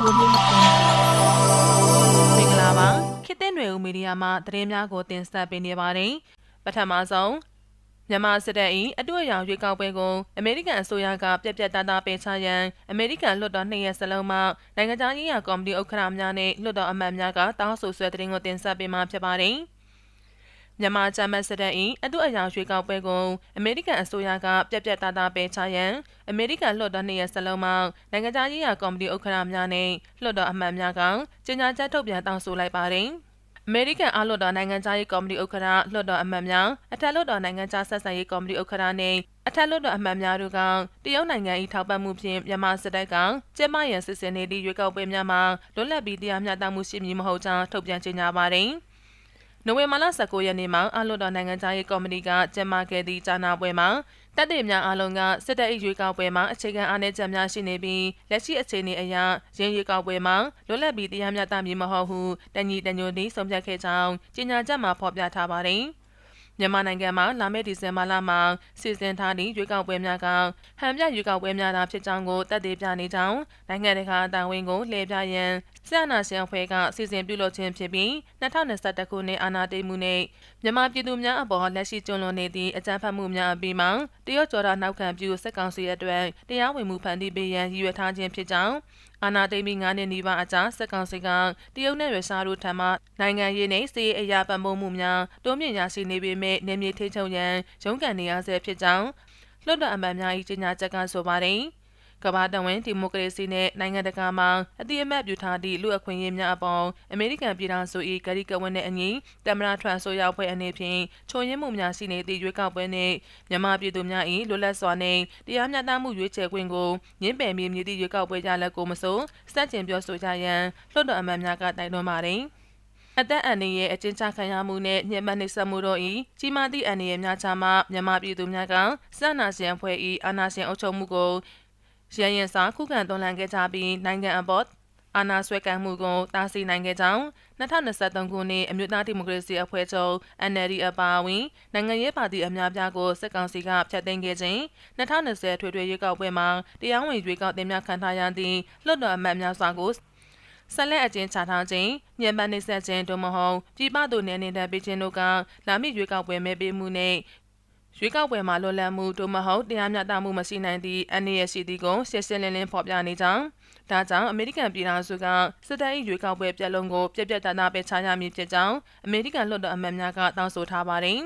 Audio Jungle မင်္ဂလာပါခေတ်သစ်ຫນွေဦးမီဒီယာမှသတင်းများကိုတင်ဆက်ပေးနေပါတယ်ပထမဆုံးမြန်မာစစ်တပ်၏အတွေ့အကြုံရွေးကောက်ပွဲကိုအမေရိကန်အစိုးရကပြက်ပြက်သားသားပယ်ချရန်အမေရိကန်လွှတ်တော်နှစ်ရက်စလုံးမှနိုင်ငံခြားရေးရာကော်မတီဥက္ကဋ္ဌများနှင့်လွှတ်တော်အမတ်များကတောင်းဆိုဆွဲသတင်းကိုတင်ဆက်ပေးမှာဖြစ်ပါတယ် မြန်မာဂျမတ်စစ်တပ်၏အတူအယောင်ရွှေကောက်ပွဲကိုအမေရိကန်အစိုးရကပြက်ပြက်သားသားပယ်ချရန်အမေရိကန်လွှတ်တော်နှစ်ရက်စလုံးမှနိုင်ငံခြားရေးရာကော်မတီဥက္ကဋ္ဌများနှင့်လွှတ်တော်အမတ်များကကြေညာချက်ထုတ်ပြန်တောင်းဆိုလိုက်ပါတယ်။အမေရိကန်အောက်လွှတ်တော်နိုင်ငံခြားရေးကော်မတီဥက္ကဋ္ဌလွှတ်တော်အမတ်များအထက်လွှတ်တော်နိုင်ငံခြားဆက်ဆံရေးကော်မတီဥက္ကဋ္ဌနှင့်အထက်လွှတ်တော်အမတ်များတို့ကတရုတ်နိုင်ငံ၏ထောက်ပံ့မှုဖြင့်မြန်မာစစ်တပ်ကကျင်းပရန်စစ်စင်နေသည့်ရွေးကောက်ပွဲများမှာလွတ်လပ်ပြီးတရားမျှတမှုရှိမည်မဟုတ်ကြောင်းထုတ်ပြန်ကြေညာပါတယ်။ နိုဝင်ဘာလ19ရက်နေ့မှာအလွတ်တော်နိုင်ငံသားရေးကော်မတီကကျင်းပခဲ့သည့်ကြားနာပွဲမှာတပ်တွေများအလုံးကစစ်တပ်၏ရွေးကောက်ပွဲမှာအခြေခံအားနည်းချက်များရှိနေပြီးလက်ရှိအခြေအနေအရရင်းရွေးကောက်ပွဲမှာလွတ်လပ်ပြီးတရားမျှတမည်မဟုတ်ဟုတညီတညွတ်သည့်ဆုံးဖြတ်ခဲ့ကြောင်းကြေညာချက်မှာဖော်ပြထားပါတယ်။မြန်မာနိုင်ငံမှာလာမယ့်ဒီဇင်ဘာလမှာစီစဉ်ထားသည့်ရွေးကောက်ပွဲများကဟန်ပြရွေးကောက်ပွဲများသာဖြစ်ကြောင်းကိုတက်သေးပြနေကြောင်းနိုင်ငံတကာအတိုင်ဝင်ကိုလှည့်ပြရန်ဆရာနာရှင်အဖွဲ့ကစီစဉ်ပြုလုပ်ခြင်းဖြစ်ပြီး2021ခုနှစ်အာဏာသိမ်းမှုနဲ့မြန်မာပြည်သူများအပေါ်လက်ရှိကျွလွန်နေသည့်အကြမ်းဖက်မှုများအပြီးမှာတရုတ်ကျော်တာနောက်ခံပြုစက်ကောင်စီအတွက်တရားဝင်မှုဖန်တီးပေးရန်ရည်ရွယ်ထားခြင်းဖြစ်ကြောင်းအာနာသိမ့်ပြီး9နှစ်နီးပါးအကြာစက်ကောင်စီကတရုတ်နဲ့ရုရှားတို့ထံမှနိုင်ငံရေးနဲ့စီးအရာပံ့ပိုးမှုများတိုးမြင့်ရရှိနေပေမဲ့နေမြေထိချုပ်ရန်ရုန်းကန်နေရဆဲဖြစ်ကြောင်းလွှတ်တော်အမတ်များ၏ကြေညာချက်ကဆိုပါတယ်။ ကမ္ဘာတဝန်းဒီမိုကရေစီနဲ့နိုင်ငံတကာမှာအတိအမှတ်ပြုထားသည့်လူအခွင့်အရေးများအပေါ်အမေရိကန်ပြည်ထောင်စု၏ဂရီကဝန်းနဲ့အညီတမနာထရန်ဆိုရောက်ဖွဲ့အနေဖြင့်ချုံရင်းမှုများရှိနေသည့်ရွေးကောက်ပွဲနှင့်မြန်မာပြည်သူများ၏လွတ်လပ်စွာနှင့်တရားမျှတမှုရွေးချယ်ခွင့်ကိုညှင်းပယ်ပြီးမြည်သည့်ရွေးကောက်ပွဲကြလက်ကိုမဆိုစတင်ကျင်ပြောဆိုကြရန်လွှတ်တော်အမတ်များကတိုက်တွန်းပါတယ်အသက်အန္တရာယ်အကျဉ်းချခံရမှုနဲ့ညှဉ်းပန်းနှိပ်စက်မှုတို့၏ကြီးမားသည့်အန္တရာယ်များချမှမြန်မာပြည်သူများကစန္နာရှင်အဖွဲ့၏အာဏာရှင်အုပ်ချုပ်မှုကို ရရင်စာခုခံတွန်းလှန်ခဲ့ကြပြီးနိုင်ငံအပေါ်အာဏာဆွဲကမ်းမှုကိုတားဆီးနိုင်ခဲ့ကြောင်း2023ခုနှစ်အမျိုးသားဒီမိုကရေစီအဖွဲ့ချုပ် NLD အပါအဝင်နိုင်ငံရေးပါတီအများပြားကိုစစ်ကောင်စီကဖျက်သိမ်းခဲ့ခြင်း2020ထွေထွေရွေးကောက်ပွဲမှာတရားဝင်ရွေးကောက်တင်မြခံထားရသည့်လွှတ်တော်အမတ်များစွာကိုဆက်လက်အကျဉ်းချထားခြင်းညံပန်းနှိဆက်ခြင်းတို့မဟုတ်ပြည်ပသို့နေနေတဲ့ပေးခြင်းတို့ကလာမည့်ရွေးကောက်ပွဲမဲပေးမှုနဲ့ ရွေးကောက်ပွဲမှာလွတ်လပ်မှုတို့မဟုတ်တရားမျှတမှုမရှိနိုင်သည့်အနေရရှိသည့်ကိုရှင်းရှင်းလင်းလင်းဖော်ပြနေကြောင်းဒါကြောင့်အမေရိကန်ပြည်ထောင်စုကစစ်တပ်၏ရွေးကောက်ပွဲပြက်လုံးကိုပြက်ပြက်သားသားပဲချရမည်ဖြစ်ကြောင်းအမေရိကန်လွှတ်တော်အမတ်များကတောင်းဆိုထားပါတယ်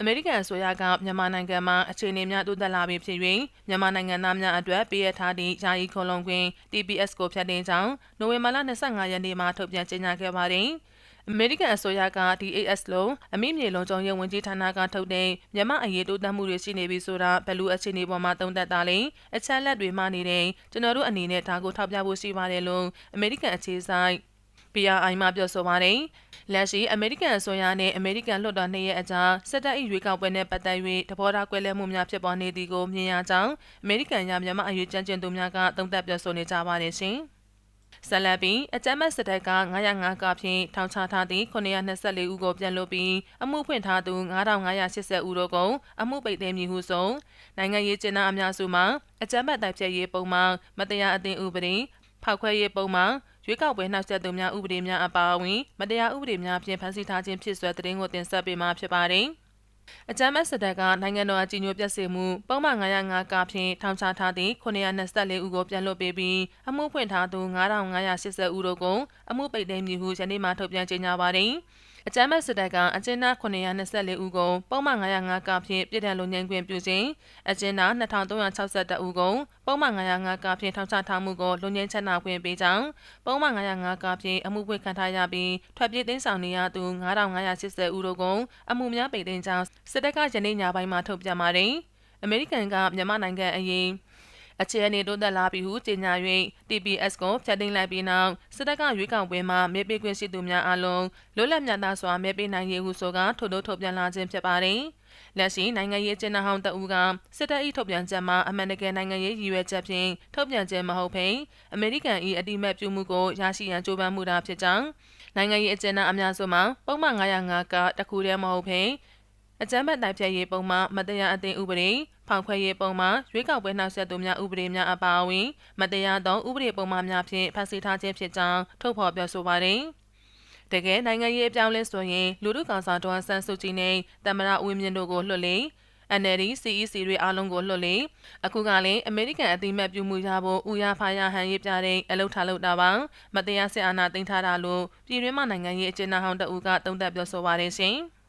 အမေရိကန်အစိုးရကမြန်မာနိုင်ငံမှာအခြေအနေများတိုးတက်လာပြီဖြစ်၍မြန်မာနိုင်ငံသားများအတွက်ပေးရထားသည့်ယာယီခုံလုံးခွင် TPS ကိုဖျက်သိမ်းကြောင်းနိုဝင်ဘာလ25ရက်နေ့မှာထုတ်ပြန်ကြေညာခဲ့ပါတယ်။ အမေရိကန်အစိုးရက DAS လို့အမိမြေလုံးကျုံရေးဝန်ကြီးဌာနကထုတ်တဲ့မြန်မာအရေးတိုးတက်မှုတွေရှိနေပြီဆိုတာဘယ်လိုအခြေအနေပေါ်မှာသုံးသပ်တာလဲအချက်လက်တွေမှနေတဲ့ကျွန်တော်တို့အနေနဲ့ဒါကိုထောက်ပြဖို့ရှိပါတယ်လို့အမေရိကန်အခြေစိုက် PRI မှပြောဆိုပါတယ်။လက်ရှိအမေရိကန်အစိုးရနဲ့အမေရိကန်လွှတ်တော်နှစ်ရဲ့အကြားစစ်တပ်၏ရွေးကောက်ပွဲနဲ့ပတ်သက်၍တဘောထားကွဲလွဲမှုများဖြစ်ပေါ်နေသည်ကိုမြင်ရကြောင်းအမေရိကန်ရမြန်မာအရေးကြမ်းကျင်သူများကသုံးသပ်ပြောဆိုနေကြပါတယ်ရှင်။ ဆက်လက်ပြီးအကြမ်းဖက်စစ်တပ်က905ကဖြင့်ထောင်ချထားသည့်924ဦးကိုပြန်လွှတ်ပြီးအမှုဖွင့်ထားသူ9580ဦးတို့ကိုအမှုပိတ်သိမ်းမည်ဟုဆိုနိုင်ငံရေးကျင်းသားအများစုမှအကြမ်းဖက်တိုက်ဖျက်ရေးပုံမှန်မတရားအသင်းဥပဒေဖောက်ခွဲရေးပုံမှန်ရွေးကောက်ပွဲနှောက်ယှက်သူများဥပဒေများအပါအဝင်မတရားဥပဒေများဖြင့်ဖန်ဆီးထားခြင်းဖြစ်ဆွဲတဲ့တင်ကိုတင်ဆက်ပေးမှာဖြစ်ပါတယ်။ အကြမ်းမဲ့စစ်တပ်ကနိုင်ငံတော်အကြီးအကျယ်ပြည့်စုံမှုပုံမှန်905ကဖြင့်ထောင်ချထားသည့်924ဦးကိုပြန်လွှတ်ပေးပြီးအမှုဖွင့်ထားသူ9580ဦးတို့ကိုအမှုပိတ်သိမ်းမည်ဟုယနေ့မှထုတ်ပြန်ကြေညာပါသည်။အကြမ်းမဲ့စစ်တပ်ကအကျဉ်းသား924ဦးကိုပုံမှန်905ကဖြင့်ပြည်ထန်လုံငင်းခွင့်ပြုခြင်းအကျဉ်းသား2362ဦးကိုပုံမှန်905ကဖြင့်ထောင်ချထားမှုကိုလုံငင်းချက်နာခွင့်ပေးကြောင်းပုံမှန်905ကဖြင့်အမှုဖွင့်ခံထားရပြီးထွက်ပြေးသိမ်းဆောင်နေရသူ9580ဦးတို့ကိုအမှုများပိတ်သိမ်းကြောင်းစစ်တပ်ကယနေ့ညပိုင်းမှာထုတ်ပြန်ပါတယ်အမေရိကန်ကမြန်မာနိုင်ငံအရေး အခြေအနေတိုးတက်လာပြီဟုကြေညာ၍ TPS ကိုဖျက်သိမ်းလိုက်ပြီးနောက်စစ်တပ်ကရွေးကောက်ပွဲမှာမဲပေးခွင့်ရှိသူများအလုံးလွတ်လပ်မြတ်သားစွာမဲပေးနိုင်ရေးဟုဆိုကထို့ထို့ထုတ်ပြန်လာခြင်းဖြစ်ပါတယ်။လက်ရှိနိုင်ငံရေးကျင်းဟောင်းတအူးကစစ်တပ်၏ထုတ်ပြန်ချက်မှာအမှန်တကယ်နိုင်ငံရေးရည်ရွယ်ချက်ဖြင့်ထုတ်ပြန်ခြင်းမဟုတ်ဘဲအမေရိကန်၏အတိမတ်ပြုမှုကိုရရှိရန်ကြိုးပမ်းမှုသာဖြစ်ကြောင်းနိုင်ငံရေးအကျဉ်းသားအများစုမှာပုံမှန်905ကတခုတည်းမဟုတ်ဘဲ အကြမ်းဖက်တိုက်ဖြတ်ရေးပုံမှမတရားအသင်းဥပဒေဖောက်ခွဲရေးပုံမှရွေးကောက်ပွဲနှောက်ယှက်သူများဥပဒေများအပါအဝင်မတရားသောဥပဒေပုံမှများဖြင့်ဖန်ဆီးထားခြင်းဖြစ်ကြောင်းထုတ်ဖော်ပြောဆိုပါတယ်။တကယ်နိုင်ငံရေးအပြောင်းလဲဆိုရင်လူထုကောင်ဆောင်ဒေါ်ဆန်းစုကြည်နဲ့တမရဦးမြင့်တို့ကိုလွှတ်လေ NLD CEC တွေအားလုံးကိုလွှတ်လေအခုကလည်းအမေရိကန်အသိမှတ်ပြုမှုရဖို့ဦးရဖာရဟန်ရေးပြတဲ့အလုထားလို့တာပါမတရားစစ်အာဏာသိမ်းထားတာလို့ပြည်တွင်းမှာနိုင်ငံရေးအကျဉ်းသားဟောင်းတအူးကတုံ့တက်ပြောဆိုပါတယ်ရှင်။